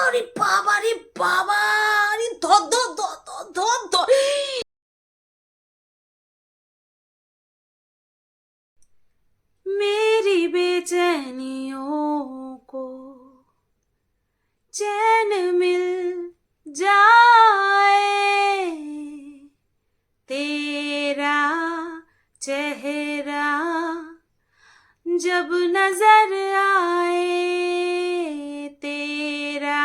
আরে বাবা রে বাবা আরে ধর ধর ধর ধর ধর ধর मेरी बेचैनियों को चैन मिल जाए तेरा चेहरा जब नजर आए तेरा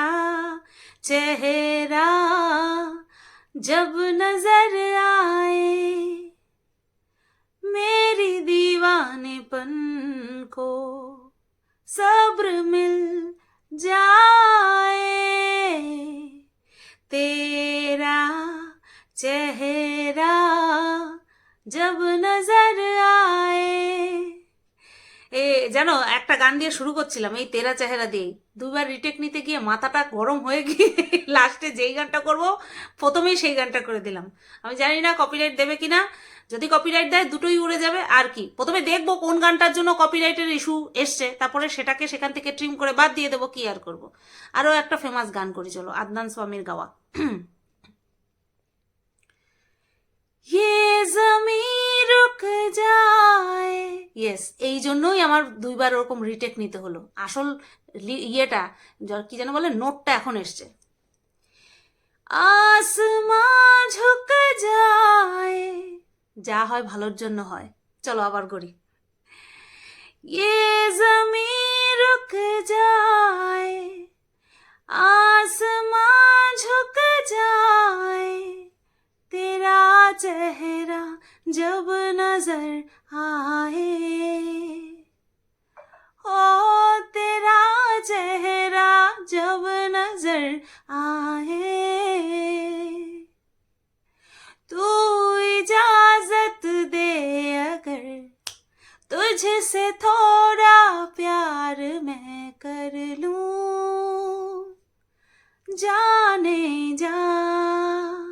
चेहरा जब नज़र आए, मेरी दीवानेपन को सब्र मिल जाए। तेरा चेहरा जब नज़र এ জানো একটা গান দিয়ে শুরু করছিলাম এই তেরা চেহারা দিয়েই দুবার রিটেক নিতে গিয়ে মাথাটা গরম হয়ে গিয়ে লাস্টে যেই গানটা করব প্রথমেই সেই গানটা করে দিলাম আমি জানি না কপিরাইট দেবে কিনা যদি কপিরাইট দেয় দুটোই উড়ে যাবে আর কি প্রথমে দেখবো কোন গানটার জন্য কপিরাইটের ইস্যু এসছে তারপরে সেটাকে সেখান থেকে ট্রিম করে বাদ দিয়ে দেবো কি আর করব আরও একটা ফেমাস গান করি চলো আদনান স্বামীর গাওয়া ये जमीन रुक যায় ইয়েস এই জন্যই আমার দুইবার ওরকম রিটেক নিতে হলো আসল লি- ইয়েটা য- কি যেন বলে নোটটা এখন এসছে আসমান ঝুঁক যায় যা হয় ভালোর জন্য হয় চলো আবার করি ये जमीन रुक जाए आसमां झुक जाए तेरा चेहरा जब नज़र आए। ओ, तेरा चेहरा जब नज़र आए। तू इजाज़त दे अगर तुझसे थोड़ा प्यार मैं कर लूँ। जाने जा।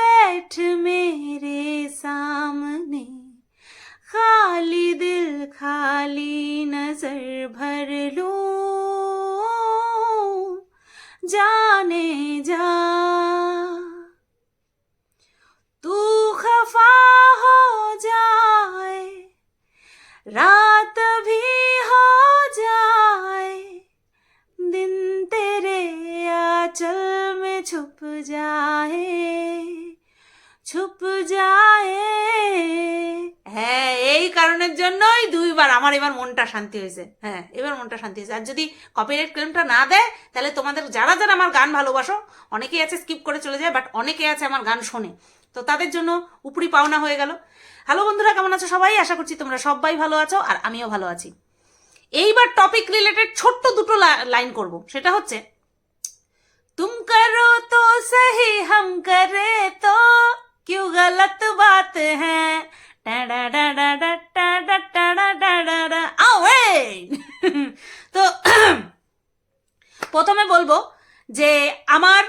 बैठ मेरे सामने। खाली दिल खाली नज़र भर लो। जा এবার মনটা শান্তি হয়েছে হ্যাঁ এবার মনটা শান্তি হয়েছে আর যদি কপিরাইট ক্লেমটা না দেয় তাহলে তোমাদের যারা যারা আমার গান ভালোবাসো অনেকেই আছে স্কিপ করে চলে যায় বাট অনেকে আছে আমার গান শোনে তো তাদের জন্য উপরি পাওনা হয়ে গেল হ্যালো বন্ধুরা কেমন আছো সবাই আশা করছি তোমরা সবাই ভালো আছো আর আমিও ভালো আছি এইবার টপিক রিলেটেড ছোট্ট দুটো লাইন করব সেটা হচ্ছে तुम करो तो सही हम करे तो क्यों गलत बात है তো প্রথমে বলব যে আমার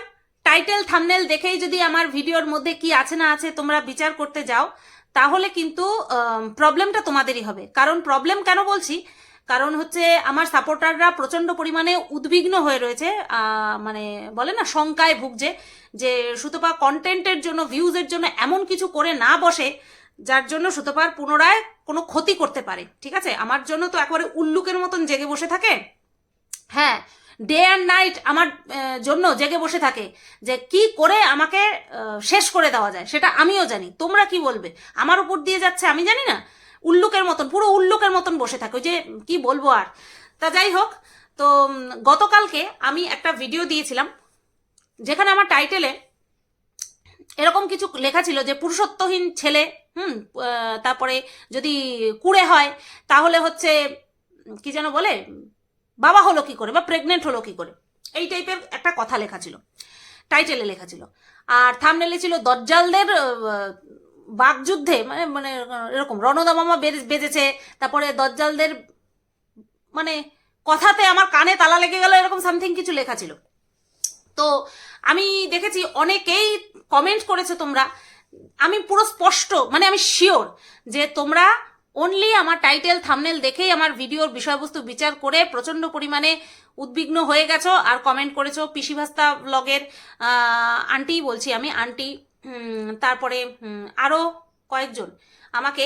টাইটেল থামনেল দেখেই যদি আমার ভিডিওর মধ্যে কি আছে না আছে তোমরা বিচার করতে যাও তাহলে কিন্তু প্রবলেমটা তোমাদেরই হবে কারণ প্রবলেম কেন বলছি কারণ হচ্ছে আমার সাপোর্টাররা প্রচণ্ড পরিমাণে উদ্বিগ্ন হয়ে রয়েছে মানে বলে না শঙ্কায় ভুগছে যে সুতপা কন্টেন্টের জন্য ভিউজের জন্য এমন কিছু করে না বসে যার জন্য সুতপার পুনরায় কোনো ক্ষতি করতে পারে, ঠিক আছে? আমার জন্য তো একবারে উল্লুকের মতন জেগে বসে থাকে। হ্যাঁ ডে অ্যান্ড নাইট আমার জন্য জেগে বসে থাকে যে কি করে আমাকে শেষ করে দেওয়া যায়, সেটা আমিও জানি। তোমরা কি বলবে? আমার উপর দিয়ে যাচ্ছে, আমি জানি না? উল্লুকের মতন, পুরো উল্লুকের মতন বসে থাকে। যে, কি বলব আর? তা যাই হোক, তো গতকালকে আমি একটা ভিডিও দিয়েছিলাম, যেখানে আমার টাইটেলে এরকম কিছু লেখা ছিল যে পুরুষত্বহীন ছেলে হুম তারপরে যদি কুড়ে হয় তাহলে হচ্ছে কি যেন বলে বাবা হলো কি করে বা প্রেগনেন্ট হলো কি করে? এই টাইপের একটা কথা লেখা ছিল টাইটেলে লেখা ছিল। আর থামনেলে ছিল দজ্জালদের আহ, বাকযুদ্ধে মানে মানে এরকম রণদা মামা বেজে- বেজেছে তারপরে দজ্জালদের মানে কথাতে আমার কানে তালা লেগে গেল এরকম সামথিং কিছু লেখা ছিল। তো আমি দেখেছি অনেকেই কমেন্ট করেছ তোমরা আমি পুরো স্পষ্ট মানে আমি শিওর যে তোমরা অনলি আমার টাইটেল থামনেল দেখেই আমার ভিডিওর বিষয়বস্তু বিচার করে প্রচণ্ড পরিমাণে উদ্বিগ্ন হয়ে গেছো আর কমেন্ট করেছ পিসি ভাস্তা ব্লগের আন্টি বলছি আমি আন্টি তারপরে আরও কয়েকজন আমাকে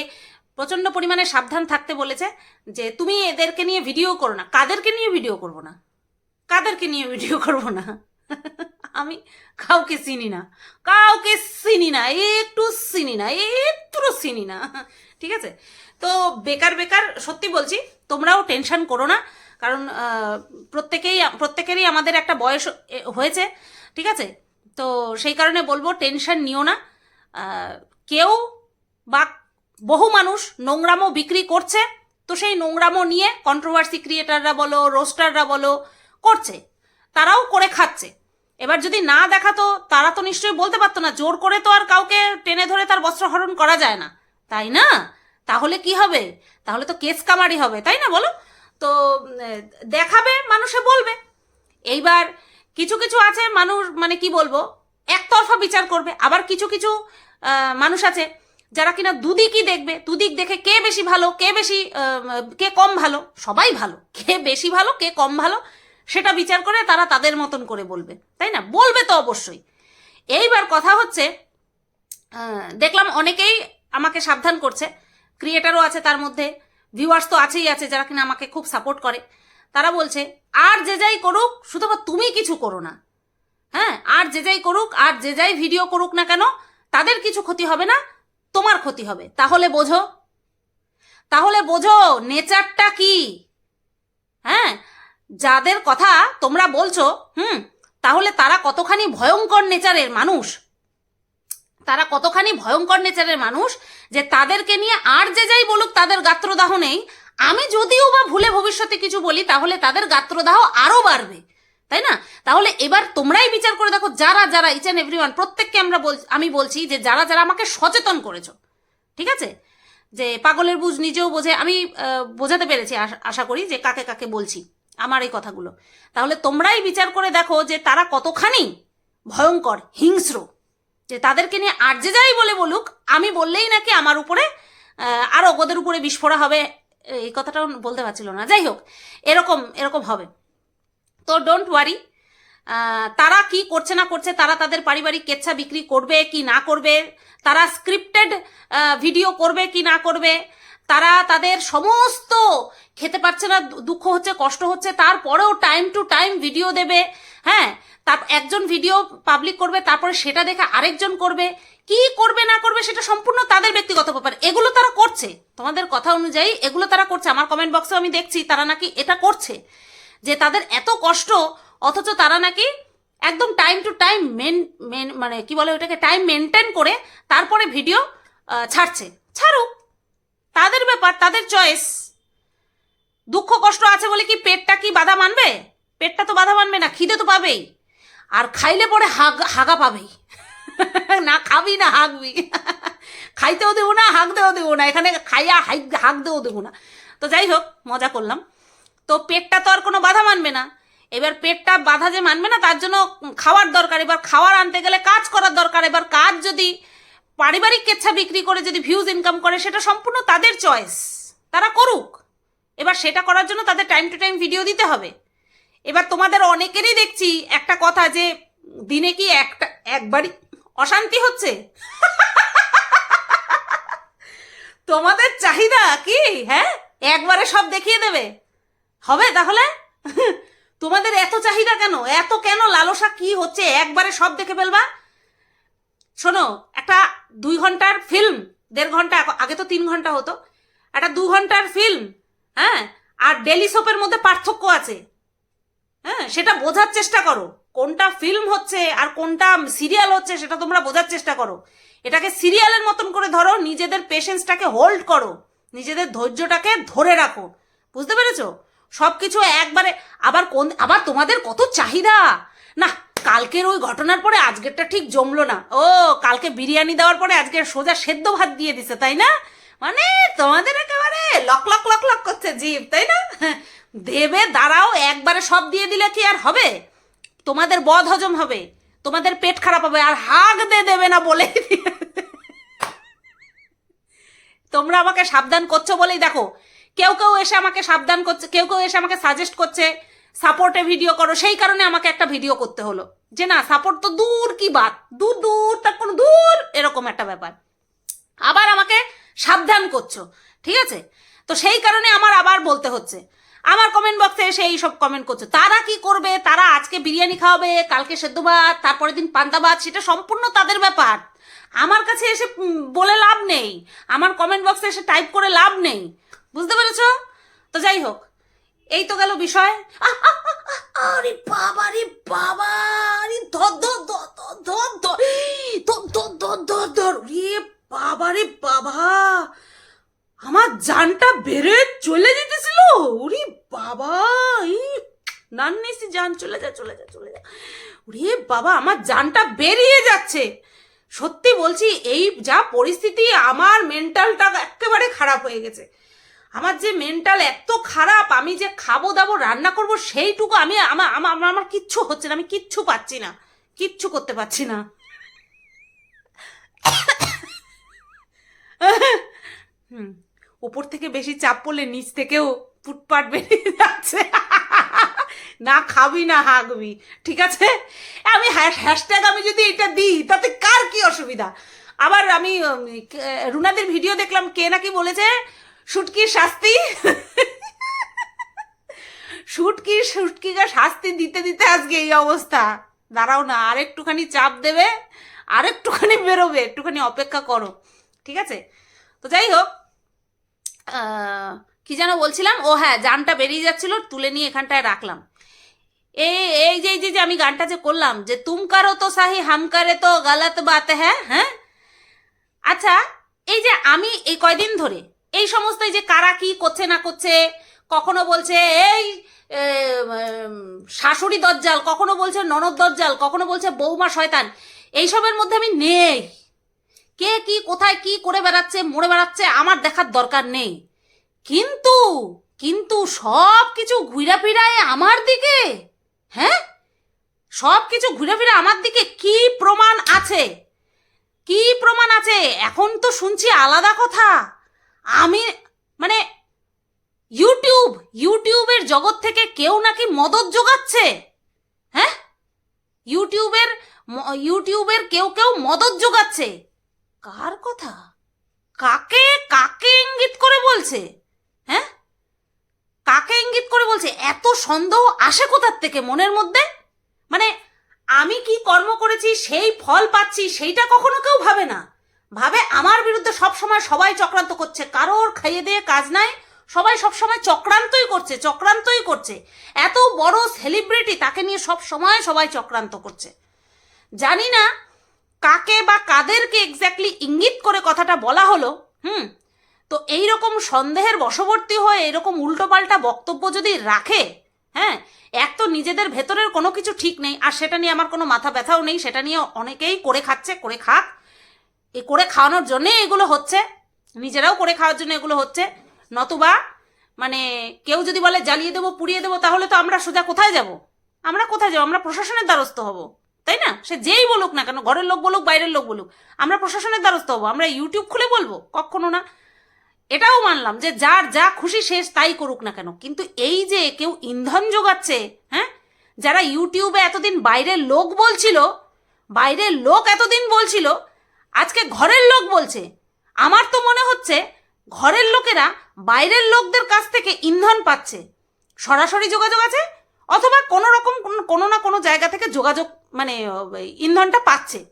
প্রচণ্ড পরিমাণে সাবধান থাকতে বলেছে যে তুমি এদেরকে নিয়ে ভিডিও করো না। কাদেরকে নিয়ে ভিডিও করব না? কাদেরকে নিয়ে ভিডিও করব না? আমি কাউকে চিনি না। কাউকে চিনি না, একটু চিনি না একটু চিনি না। ঠিক আছে? তো বেকার বেকার, সত্যি বলছি, তোমরাও টেনশন করো না, কারণ প্রত্যেকেই, প্রত্যেকেরই আমাদের একটা বয়স হয়েছে, ঠিক আছে? তো সেই কারণে বলব, টেনশন নিও না। কেউ বা বহু মানুষ নোংরামো বিক্রি করছে, তো সেই নোংরামো নিয়ে কন্ট্রোভার্সি ক্রিয়েটাররা বলো রোস্টাররা বলো, করছে। তারাও করে খাচ্ছে। এবার যদি না দেখাতো, তারা তো নিশ্চয়ই বলতে পারতো না, জোর করে তো আর কাউকে টেনে ধরে তার বস্ত্রহরণ করা যায় না। তাই না? তাহলে কি হবে? তাহলে তো কেস কামারি হবে, তাই না বলো? তো দেখাবে, মানুষে বলবে। এইবার কিছু কিছু আছে মানুষ মানে কি বলব, একতরফা বিচার করবে। আবার কিছু কিছু মানুষ আছে যারা কিনা দুদিকই দেখবে। দুদিক দেখে কে বেশি ভালো, কে বেশি কে কম ভালো? সবাই ভালো। কে বেশি ভালো, কে কম ভালো? সেটা বিচার করে তারা তাদের মতন করে বলবে, তাই না? বলবে তো অবশ্যই। এইবার কথা হচ্ছে দেখলাম অনেকেই আমাকে সাবধান করছে ক্রিয়েটারও আছে তার মধ্যে ভিউয়ার্স তো আছেই আছে যারা কিনা আমাকে খুব সাপোর্ট করে। তারা বলছে, আর যে যাই করুক, শুধুমাত্র তুমি কিছু করো না। হ্যাঁ আর যে যাই করুক, আর যে যাই ভিডিও করুক না কেন, তাদের কিছু ক্ষতি হবে না, তোমার ক্ষতি হবে। তাহলে বোঝো। তাহলে বোঝো নেচারটা কি? হ্যাঁ যাদের কথা তোমরা বলছো, হুম, তাহলে তারা কতখানি ভয়ঙ্কর নেচারের মানুষ? তারা কতখানি ভয়ঙ্কর নেচারের মানুষ যে তাদেরকে নিয়ে আর যে যাই বলুক তাদের গাত্রদাহ নেই। আমি যদিও বা ভুলে ভবিষ্যতে কিছু বলি, তাহলে তাদের গাত্রদাহ আরও বাড়বে, তাই না? তাহলে এবার তোমরাই বিচার করে দেখো যারা যারা ইচ অ্যান্ড এভরিওয়ান প্রত্যেককে আমরা বল, আমি বলছি যে যারা যারা আমাকে সচেতন করেছ, ঠিক আছে? যে পাগলের বুঝ নিজেও বোঝে, আমি বোঝাতে পেরেছি, আশা- আশা করি যে কাকে কাকে বলছি। আমার এই কথাগুলো। তাহলে তোমরাই বিচার করে দেখো যে তারা কতখানি ভয়ঙ্কর, হিংস্র। যে তাদেরকে নিয়ে আর যে যাই বলে বলুক, আমি বললেই নাকি আমার উপরে আরও ওদের উপরে বিস্ফোরা হবে। এই কথাটাও বলতে পারছিল না। যাই হোক, এরকম এরকম হবে। তো ডোন্ট ওয়ারি তারা কি করছে না করছে, তারা তাদের পারিবারিক কেচ্ছা বিক্রি করবে কি না করবে, তারা স্ক্রিপ্টেড ভিডিও করবে কি না করবে তারা তাদের সমস্ত খেতে পারছে না দুঃখ হচ্ছে, কষ্ট হচ্ছে, তারপরেও টাইম টু টাইম ভিডিও দেবে হ্যাঁ? তার একজন ভিডিও পাবলিক করবে, তারপরে সেটা দেখে আরেকজন করবে, কি করবে, না করবে সেটা সম্পূর্ণ তাদের ব্যক্তিগত ব্যাপার। এগুলো তারা করছে। তোমাদের কথা অনুযায়ী এগুলো তারা করছে। আমার কমেন্ট বক্সে আমি দেখছি, তারা নাকি এটা করছে, যে তাদের এত কষ্ট, অথচ তারা নাকি একদম টাইম টু টাইম মেন মেন মানে কি বলে ওটাকে টাইম মেনটেন করে তারপরে ভিডিও ছাড়ছে। ছাড়ুক। ব্যাপার, তাদের চয়েস দুঃখ কষ্ট আছে বলে কি পেটটা কি বাধা মানবে? পেটটা তো বাধা মানবে না, খিদে তো পাবেই। আর খাইলে পরে হাগ, হাগা পাবেই। না খাবি না হাগবি। খাইতেও দেবো না হাঁকতেও দেবো না। এখানে খাইয়া হাই হাঁকতেও দেবো না। তো যাই হোক, মজা করলাম। তো পেটটা তো আর কোনো বাধা মানবে না। এবার পেটটা বাধা যে মানবে না, তার জন্য খাওয়ার দরকার। এবার খাওয়ার আনতে গেলে কাজ করার দরকার। এবার কাজ যদি পারিবারিক কেচ্ছা বিক্রি করে যদি ভিউজ ইনকাম করে, সেটা সম্পূর্ণ তাদের চয়েস তারা করুক। এবার সেটা করার জন্য তাদের টাইম টু টাইম ভিডিও দিতে হবে। এবার তোমাদের অনেকেরই দেখছি একটা কথা যে, দিনে কি একটা, একবারই অশান্তি হচ্ছে? তোমাদের চাহিদা কি? হ্যাঁ? একবারে সব দেখিয়ে দেবে। হবে তাহলে? তোমাদের এত চাহিদা কেন? এত কেন লালসা কি হচ্ছে? একবারে সব দেখে ফেলবা? শোনো, একটা দুই ঘণ্টার ফিল্ম দেড় ঘণ্টা আগ- তো তিন ঘণ্টা হতো, একটা দু ঘণ্টার ফিল্ম হ্যাঁ আর ডেলি সোপের মধ্যে পার্থক্য আছে হ্যাঁ সেটা বোঝার চেষ্টা করো, কোনটা ফিল্ম হচ্ছে আর কোনটা সিরিয়াল হচ্ছে সেটা তোমরা বোঝার চেষ্টা করো, এটাকে সিরিয়ালের মতন করে ধরো, নিজেদের পেশেন্সটাকে হোল্ড করো, নিজেদের ধৈর্যটাকে ধরে রাখো, বুঝতে পেরেছ? সব কিছু একবারে, আবার কোন, আবার তোমাদের কত চাহিদা? না কালকের ওই ঘটনার পরে আজকেরটা ঠিক জমলো না। ও, কালকে বিরিয়ানি দেওয়ার পরে আজকে সোজা সেদ্ধ ভাত দিয়ে দিছে, তাই না? মানে তোমাদের একেবারে লক লক লক লক করছে জীব, তাই না? দেবে দাঁড়াও, একবারে সব দিয়ে দিলে কি আর হবে? তোমাদের বদ হজম হবে, তোমাদের পেট খারাপ হবে, আর হাগ দে দেবে না বলে তোমরা আমাকে সাবধান করছ বলেই দেখো। কেউ কেউ এসে আমাকে সাবধান করছে, কেউ কেউ এসে আমাকে সাজেস্ট করছে সাপোর্টে ভিডিও করো, সেই কারণে আমাকে একটা ভিডিও করতে হলো। যে না সাপোর্ট তো দূর কি বাত? দূর দূর, তার কোনো দূর, এরকম একটা ব্যাপার। আবার আমাকে সাবধান করছ, ঠিক আছে? তো সেই কারণে আমার আবার বলতে হচ্ছে। আমার কমেন্ট বক্সে এসে এই সব কমেন্ট করছে। তারা কি করবে? তারা আজকে বিরিয়ানি খাওয়াবে, কালকে সেদ্ধ ভাত, তারপরের দিন পান্তা ভাত, সেটা সম্পূর্ণ তাদের ব্যাপার। আমার কাছে এসে বলে লাভ নেই। আমার কমেন্ট বক্সে এসে টাইপ করে লাভ নেই। বুঝতে পেরেছ? তো যাই হোক। এই তো গেল বিষয় আরে বাবা রে বাবা আরে ধর ধর ধর ধর ধর ধর ধর ধর ধর ধর রে বাবা রে বাবা আমার জানটা বেড়ে চলে যেতেছিল ওরে বাবা এই নান্নিসি জান চলে যা চলে যা চলে যা ওরে বাবা আমার জানটা বেরিয়ে যাচ্ছে সত্যি বলছি এই যা পরিস্থিতি আমার মেন্টালটা একেবারে খারাপ হয়ে গেছে আমার যে মেন্টাল এত খারাপ, আমি যে খাব দাবো রান্না করব সেইটুকু আমি আমার আমার আমার- কিচ্ছু হচ্ছে না, আমি কিচ্ছু পাচ্ছি না। কিচ্ছু করতে পারছি না। হুম, উপর থেকে বেশি চাপ পড়লে নিচ থেকেও ফুটপাট বেরিয়ে যাচ্ছে। না খাবি, না হাঁকবি ঠিক আছে? আমি হ্যাশট্যাগ আমি যদি এটা দিই, তাতে কার কি অসুবিধা? আবার আমি রুনাদের ভিডিও দেখলাম, কে নাকি বলেছে শুটকির শাস্তি? শুটকি শুটকিকে শাস্তি দিতে দিতে আজকে এই অবস্থা। দাঁড়াও না আর একটুখানি চাপ দেবে আর একটুখানি বেরোবে, একটুখানি অপেক্ষা করো, ঠিক আছে? তো যাই হোক কি যেন বলছিলাম? ও হ্যাঁ জানটা বেরিয়ে যাচ্ছিল, তুলে নিয়ে এখানটায় রাখলাম। এই এই যে যে আমি গানটা যে করলাম, যে তুম কারও তো সাহি, হাম করে তো গালত বাত হ্যাঁ হ্যাঁ? আচ্ছা এই যে আমি এই কয়দিন ধরে এই সমস্ত যে কারা কি করছে না করছে, কখনো বলছে এই শাশুড়ি দজ্জাল, কখনো বলছে ননদ দজ্জাল, কখনো বলছে বৌমা শয়তান, এইসবের মধ্যে আমি নেই। কে কি, কোথায় কি করে বেড়াচ্ছে, মরে বেড়াচ্ছে, আমার দেখার দরকার নেই। কিন্তু কিন্তু সব কিছু ঘুরা ফিরায় আমার দিকে? হ্যাঁ? সব কিছু ঘুরে ফিরে আমার দিকে কি প্রমাণ আছে? কি প্রমাণ আছে? এখন তো শুনছি আলাদা কথা। আমি মানে ইউটিউব ইউটিউবের জগৎ থেকে কেউ নাকি মদত যোগাচ্ছে? হ্যাঁ? ইউটিউবের ইউটিউবের কেউ কেউ মদত যোগাচ্ছে? কার কথা? কাকে কাকে ইঙ্গিত করে বলছে? হ্যাঁ? কাকে ইঙ্গিত করে বলছে? এত সন্দেহ আসে কোথার থেকে মনের মধ্যে? মানে আমি কি কর্ম করেছি, সেই ফল পাচ্ছি, সেইটা কখনো কেউ ভাবে না। ভাবে আমার বিরুদ্ধে সব সময় সবাই চক্রান্ত করছে। কারোর খাইয়ে দিয়ে কাজ নাই। সবাই সব সময় চক্রান্তই করছে চক্রান্তই করছে। এত বড় সেলিব্রিটি তাকে নিয়ে সব সময় সবাই চক্রান্ত করছে। জানি না কাকে বা কাদেরকে এক্স্যাক্টলি ইঙ্গিত করে কথাটা বলা হলো, হুম? তো এই রকম সন্দেহের বশবর্তী হয়ে এরকম উল্টোপাল্টা বক্তব্য যদি রাখে হ্যাঁ এক তো নিজেদের ভেতরের কোনো কিছু ঠিক নেই, আর সেটা নিয়ে আমার কোনো মাথা ব্যথাও নেই, সেটা নিয়ে অনেকেই করে খাচ্ছে, করে খাক। এ করে খাওয়ানোর জন্যে এগুলো হচ্ছে। নিজেরাও করে খাওয়ার জন্য এগুলো হচ্ছে। নতুবা মানে কেউ যদি বলে, জ্বালিয়ে দেবো, পুড়িয়ে দেবো, তাহলে তো আমরা সোজা কোথায় যাব? আমরা কোথায় যাব? আমরা প্রশাসনের দ্বারস্থ হব, তাই না? সে যেই বলুক না কেন, ঘরের লোক বলুক, বাইরের লোক বলুক, আমরা প্রশাসনের দ্বারস্থ হব। আমরা ইউটিউব খুলে বলব, কখনো না। এটাও মানলাম যে, যার যা খুশি শেষ তাই করুক না কেন। কিন্তু এই যে কেউ ইন্ধন যোগাচ্ছে হ্যাঁ? যারা ইউটিউবে এতদিন বাইরের লোক বলছিল, বাইরের লোক এতদিন বলছিল আজকে ঘরের লোক বলছে। আমার তো মনে হচ্ছে ঘরের লোকেরা বাইরের লোকদের কাছ থেকে ইন্ধন পাচ্ছে। সরাসরি যোগাযোগ আছে? অথবা কোনো রকম কোন- না কোনো জায়গা থেকে যোগাযোগ মানে ইন্ধনটা পাচ্ছে।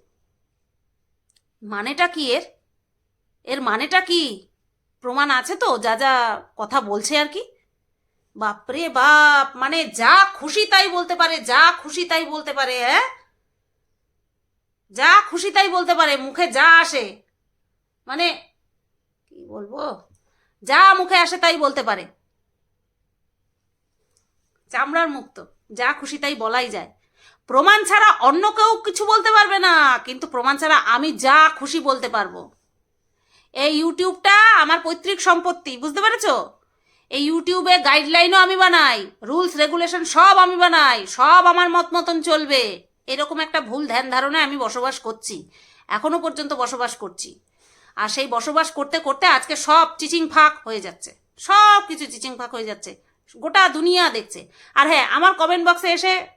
মানেটা কি এর? এর মানেটা কি? প্রমাণ আছে তো, যা যা কথা বলছে আর কি। বাপরে বাপ মানে যা খুশি তাই বলতে পারে, যা খুশি তাই বলতে পারে হ্যাঁ? যা খুশি তাই বলতে পারে, মুখে যা আসে। মানে কি বলব? যা মুখে আসে তাই বলতে পারে। চামড়ার মুক্ত, যা খুশি তাই বলাই যায়। প্রমাণ ছাড়া অন্য কেউ কিছু বলতে পারবে না, কিন্তু প্রমাণ ছাড়া আমি যা খুশি বলতে পারব। এই ইউটিউবটা আমার পৈতৃক সম্পত্তি, বুঝতে পেরেছ? এই ইউটিউবে গাইডলাইনও আমি বানাই রুলস রেগুলেশন সব আমি বানাই, সব আমার মত মতন চলবে। এরকম একটা ভুল ধ্যান ধারণায় আমি বসবাস করছি। এখনও পর্যন্ত বসবাস করছি। আর সেই বসবাস করতে করতে আজকে সব চিচিং ফাঁক হয়ে যাচ্ছে। সব কিছু চিচিং ফাঁক হয়ে যাচ্ছে। গোটা দুনিয়া দেখছে। আর হ্যাঁ আমার কমেন্ট বক্সে এসে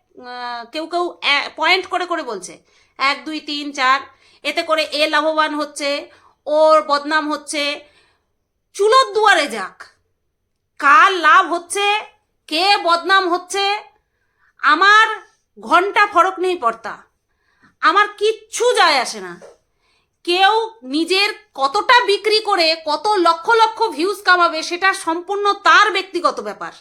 কেউ কেউ পয়েন্ট করে করে বলছে। এক, দুই, তিন, চার। এতে করে এ লাভবান হচ্ছে, ওর বদনাম হচ্ছে। চুলোর দুয়ারে যাক। কার লাভ হচ্ছে? কে বদনাম হচ্ছে? আমার ঘণ্টা ফরক নেই পড়তা আমার কিচ্ছু যায় আসে না। কেউ নিজের কতটা বিক্রি করে কত লক্ষ লক্ষ ভিউজ কামাবে সেটা সম্পূর্ণ তার ব্যক্তিগত ব্যাপার।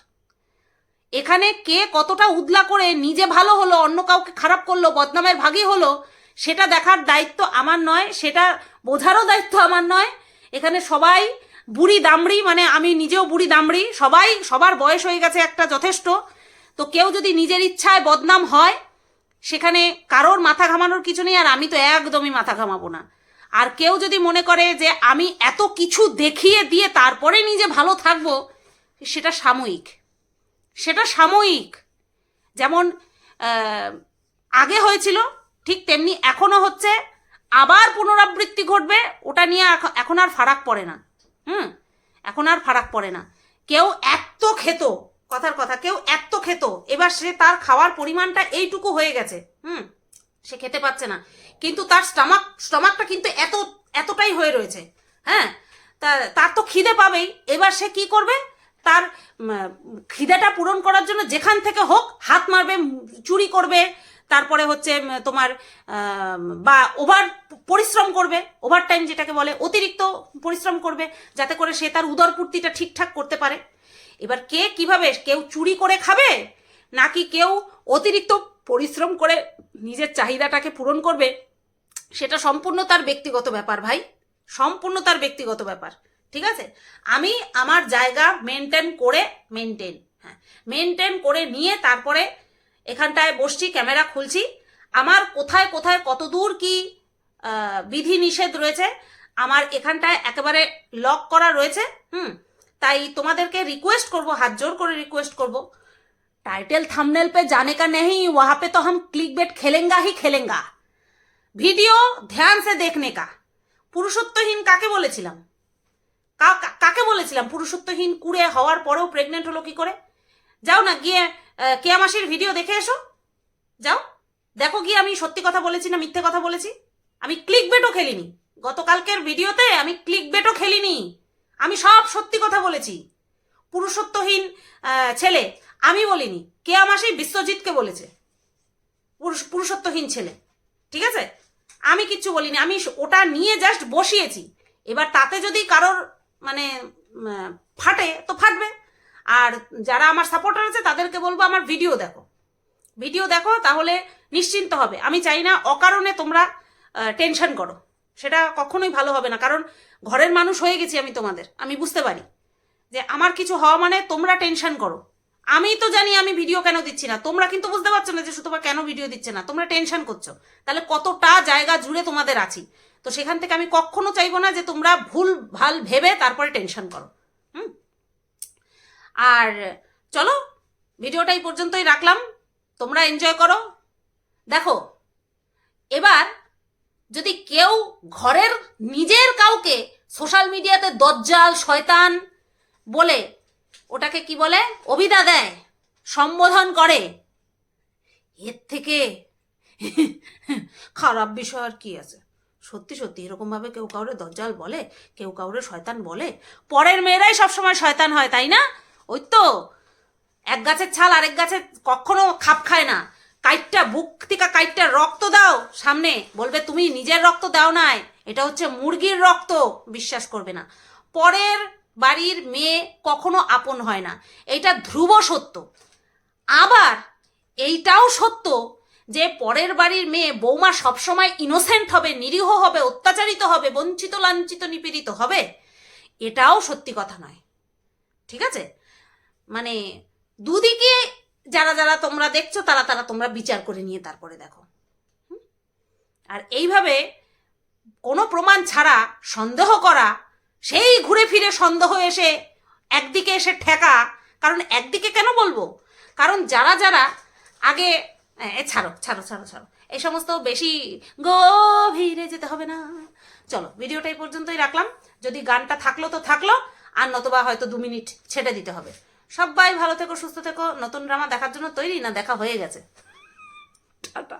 এখানে কে কতটা উদলা করে নিজে ভালো হলো, অন্য কাউকে খারাপ করল, বদনামের ভাগী হলো, সেটা দেখার দায়িত্ব আমার নয়, সেটা বোঝারও দায়িত্ব আমার নয়। এখানে সবাই বুড়ি দামড়ি মানে আমি নিজেও বুড়ি দামড়ি, সবাই, সবার বয়স হয়ে গেছে একটা যথেষ্ট। তো কেউ যদি নিজের ইচ্ছায় বদনাম হয়, সেখানে কারোর মাথা ঘামানোর কিছু নেই আর আমি তো একদমই মাথা ঘামাবো না। আর কেউ যদি মনে করে যে আমি এত কিছু দেখিয়ে দিয়ে তারপরে নিজে ভালো থাকব, সেটা সাময়িক। সেটা সাময়িক। যেমন আগে হয়েছিল, ঠিক তেমনি এখনও হচ্ছে, আবার পুনরাবৃত্তি ঘটবে, ওটা নিয়ে এখন আর ফারাক পড়ে না। হুম, এখন আর ফারাক পড়ে না। কেউ এত খেত কথার কথা, কেউ এত খেত, এবার সে তার খাওয়ার পরিমাণটা এইটুকু হয়ে গেছে। হুম, সে খেতে পাচ্ছে না। কিন্তু তার স্টমাক, স্টমাকটা কিন্তু এত, এতটাই হয়ে রয়েছে। হ্যাঁ তা, তার তো খিদে পাবেই। এবার সে কি করবে? তার খিদেটা পূরণ করার জন্য যেখান থেকে হোক হাত মারবে, চুরি করবে। তারপরে হচ্ছে তোমার বা ওভার পরিশ্রম করবে। ওভার টাইম যেটাকে বলে, অতিরিক্ত পরিশ্রম করবে, যাতে করে সে তার উদরপূর্তিটা ঠিকঠাক করতে পারে। এবার কে কীভাবে কেউ চুরি করে খাবে? নাকি কেউ অতিরিক্ত পরিশ্রম করে নিজের চাহিদাটাকে পূরণ করবে? সেটা সম্পূর্ণ তার ব্যক্তিগত ব্যাপার ভাই। সম্পূর্ণ তার ব্যক্তিগত ব্যাপার। ঠিক আছে? আমি আমার জায়গা মেনটেন করে মেনটেন হ্যাঁ মেনটেন করে নিয়ে তারপরে এখানটায় বসছি, ক্যামেরা খুলছি। আমার কোথায় কোথায় কত দূর কি বিধি নিষেধ রয়েছে, আমার এখানটায় একেবারে লক করা রয়েছে, হুম তাই তোমাদেরকে রিকোয়েস্ট করব হাত জোর করে রিকোয়েস্ট করব टाइटल थंबनेल पे जाने का नहीं वहां पे तो हम क्लिक बेट खेलेंगा ही खेलेंगा ভিডিও ধ্যান সে দেখনে কা পুরুষত্বহীন কাকে বলেছিলাম কা- কা- কাকে বলেছিলাম পুরুষত্বহীন কুড়ে হওয়ার পরেও প্রেগনেন্ট হলো কি করে যাও না গিয়ে আহ, কেয়া মাসির ভিডিও দেখে এসো যাও দেখো গিয়ে আমি সত্যি কথা বলেছি না মিথ্যে কথা বলেছি আমি ক্লিক বেটও খেলিনি গতকালকের ভিডিওতে আমি ক্লিক বেটও খেলিনি আমি সব সত্যি কথা বলেছি। পুরুষত্বহীন ছেলে, আমি বলিনি। কে আমার সেই বিশ্বজিৎকে বলেছে? পুরুষ, পুরুষত্বহীন ছেলে। ঠিক আছে? আমি কিচ্ছু বলিনি। আমি ওটা নিয়ে জাস্ট বসিয়েছি। এবার তাতে যদি কারোর মানে ফাটে, তো ফাটবে। আর যারা আমার সাপোর্টার আছে, তাদেরকে বলব আমার ভিডিও দেখো। ভিডিও দেখো, তাহলে নিশ্চিন্ত হবে। আমি চাই না অকারণে তোমরা টেনশন করো। সেটা কখনোই ভালো হবে না। কারণ ঘরের মানুষ হয়ে গেছি আমি তোমাদের। আমি বুঝতে পারি যে আমার কিছু হওয়া মানে তোমরা টেনশন করো। আমি তো জানি আমি ভিডিও কেন দিচ্ছি না। তোমরা কিন্তু বুঝতে পারছ না যে সুতপা কেন ভিডিও দিচ্ছে না। তোমরা টেনশন করছ। তাহলে কতটা জায়গা জুড়ে তোমাদের আছি? তো সেখান থেকে আমি কখনো চাইব না যে তোমরা ভুল, ভালো ভেবে তারপরে টেনশন করো। হুম? আর চলো, ভিডিওটা এই পর্যন্তই রাখলাম। তোমরা এনজয় করো। দেখো, এবার যদি কেউ ঘরের নিজের কাউকে সোশ্যাল মিডিয়াতে দজ্জাল, শয়তান বলে ওটাকে কি বলে? অভিদা দেয়, সম্বোধন করে, এর থেকে খারাপ বিষয় আর কি আছে? সত্যি সত্যি, এরকম ভাবে কেউ কাউরে দজ্জাল বলে, কেউ কাউরে শয়তান বলে, পরের মেয়েরাই সবসময় শয়তান হয়, তাই না? ওই তো, এক গাছের ছাল আরেক গাছের কখনো খাপ খায় না। কাইটটা, বুক থেকে কাইটটা রক্ত দাও সামনে। বলবে, তুমি নিজের রক্ত দাও নাই। এটা হচ্ছে মুরগির রক্ত। বিশ্বাস করবে না। পরের বাড়ির মেয়ে কখনো আপন হয় না। এটা ধ্রুব সত্য। আবার এইটাও সত্য যে পরের বাড়ির মেয়ে বৌমা সবসময় ইনোসেন্ট হবে, নিরীহ হবে, অত্যাচারিত হবে, বঞ্চিত, লাঞ্ছিত, নিপীড়িত হবে। এটাও সত্যি কথা নয়। ঠিক আছে? মানে দুদিকে যারা যারা তোমরা দেখছ, তারা তারা তোমরা বিচার করে নিয়ে তারপরে দেখো? আর এইভাবে কোনো প্রমাণ ছাড়া, সন্দেহ করা, সেই ঘুরে ফিরে সন্দেহ এসে একদিকে এসে ঠেকা, কারণ একদিকে কেন বলব? কারণ যারা যারা আগে ছাড়ো ছাড়ো ছাড়ো ছাড়ো। এই সমস্ত বেশি গভীরে যেতে হবে না। চলো, ভিডিওটা এই পর্যন্তই রাখলাম। যদি গানটা থাকল তো থাকল, আর নতবা হয়তো দু মিনিট ছেড়ে দিতে হবে। সবাই ভালো থেকো, সুস্থ থেকো। নতুন ড্রামা দেখার জন্য তৈরি না, দেখা হয়ে গেছে। টাটা।